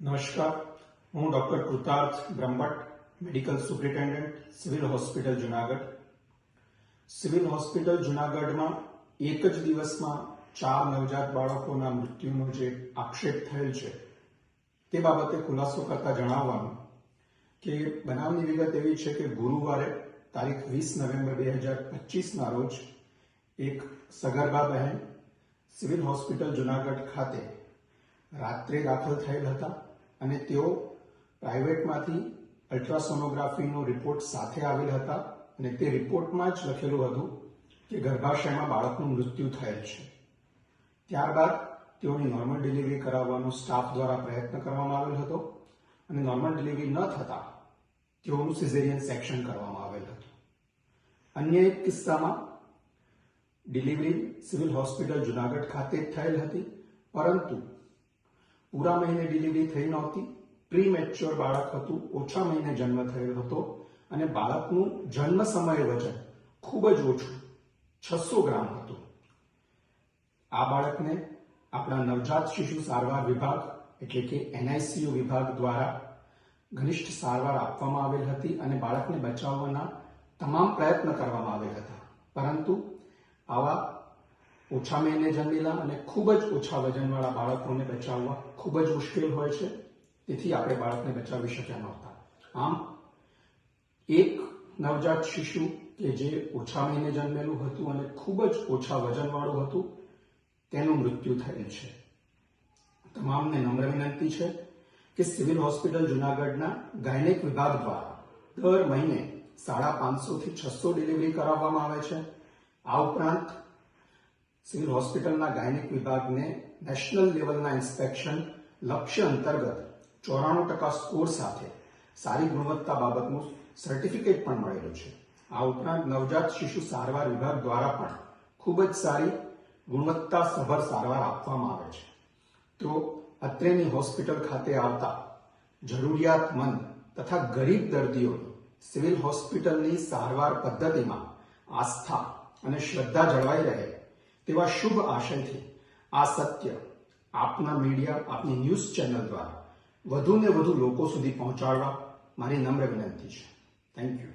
નમસ્કાર, હું doctor Kritarth Brahmbhatt, medical superintendent, civil hospital Junagadh. Civil hospital જુનાગઢમાં એક જ દિવસમાં ચાર નવજાત બાળકોના મૃત્યુનો જે આક્ષેપ થયેલ છે, તે બાબતે ખુલાસો કરતા જણાવવાનું કે બનાવની વિગત એવી છે કે ગુરુવારે તારીખ વીસ નવેમ્બર બે હજાર પચીસના રોજ એક સગર્ભા બહેન સિવિલ હોસ્પિટલ જુનાગઢ ખાતે રાત્રે દાખલ થયેલ હતા. અને તેઓ પ્રાઇવેટમાંથી અલ્ટ્રાસોનોગ્રાફીનો રિપોર્ટ સાથે આવેલ હતા અને તે રિપોર્ટમાં જ લખેલું હતું કે ગર્ભાશયમાં બાળકનું મૃત્યુ થયેલ છે. ત્યારબાદ તેઓની નોર્મલ ડિલિવરી કરાવવાનો સ્ટાફ દ્વારા પ્રયત્ન કરવામાં આવેલ હતો અને નોર્મલ ડિલિવરી ન થતા તેઓનું સિઝેરિયન સેક્શન કરવામાં આવેલ હતું. અન્ય એક કિસ્સામાં ડિલિવરી સિવિલ હોસ્પિટલ જુનાગઢ ખાતે જ થયેલ હતી, પરંતુ પૂરા મહિને ડિલિવરી થઈ નહોતી. પ્રી મેચ્યોર બાળક હતું. ઓછા મહિને જન્મ થયો હતો. અને બાળકનું જન્મ સમયે વજન ખૂબ જ ઓછું. છસો ગ્રામ હતું. આ બાળકને આપણા નવજાત શિશુ સારવાર વિભાગ, એટલે કે એનઆઈસીયુ વિભાગ દ્વારા ઘનિષ્ઠ સારવાર આપવામાં આવેલ હતી અને બાળકને બચાવવાના તમામ પ્રયત્ન કરવામાં આવેલ હતા. પરંતુ આવા ઓછા મહિને જન્મેલા અને ખૂબ જ ઓછા વજનવાળા બાળકોને બચાવવા ખૂબ જ મુશ્કેલ હોય છે. તેથી આપણે બાળકને બચાવી શક્યા નહોતા. આમ, એક નવજાત શિશુ કે જે ઓછા મહિને જન્મેલું હતું અને ખૂબ જ ઓછા વજનવાળું હતું, તેનું મૃત્યુ થયેલ છે. તમામને નમ્ર વિનંતી છે કે સિવિલ હોસ્પિટલ જુનાગઢના ગાયનેક વિભાગ દ્વારા દર મહિને સાડા પાંચસો થી છસો ડિલિવરી કરાવવામાં આવે છે. આ ઉપરાંત સિવિલ હોસ્પિટલના ગાયનિક વિભાગને નેશનલ લેવલના ઇન્સ્પેક્શન લક્ષ્ય અંતર્ગત ચોરાણું ટકા સ્કોર સાથે સારી ગુણવત્તા બાબતનું સર્ટિફિકેટ પણ મળેલું છે. આ ઉપરાંત નવજાત શિશુ સારવાર વિભાગ દ્વારા પણ ખૂબ જ સારી ગુણવત્તા સભર સારવાર આપવામાં આવે છે. તો અત્રેની હોસ્પિટલ ખાતે આવતા જરૂરિયાતમંદ તથા ગરીબ દર્દીઓની સિવિલ હોસ્પિટલની સારવાર પદ્ધતિમાં આસ્થા અને શ્રદ્ધા જળવાઈ રહે તેવા શુભ આશયથી આ સત્ય આપના મીડિયા આપની ન્યૂઝ ચેનલ દ્વારા વધુને વધુ લોકો સુધી પહોંચાડવા મારી નમ્ર વિનંતી છે. Thank you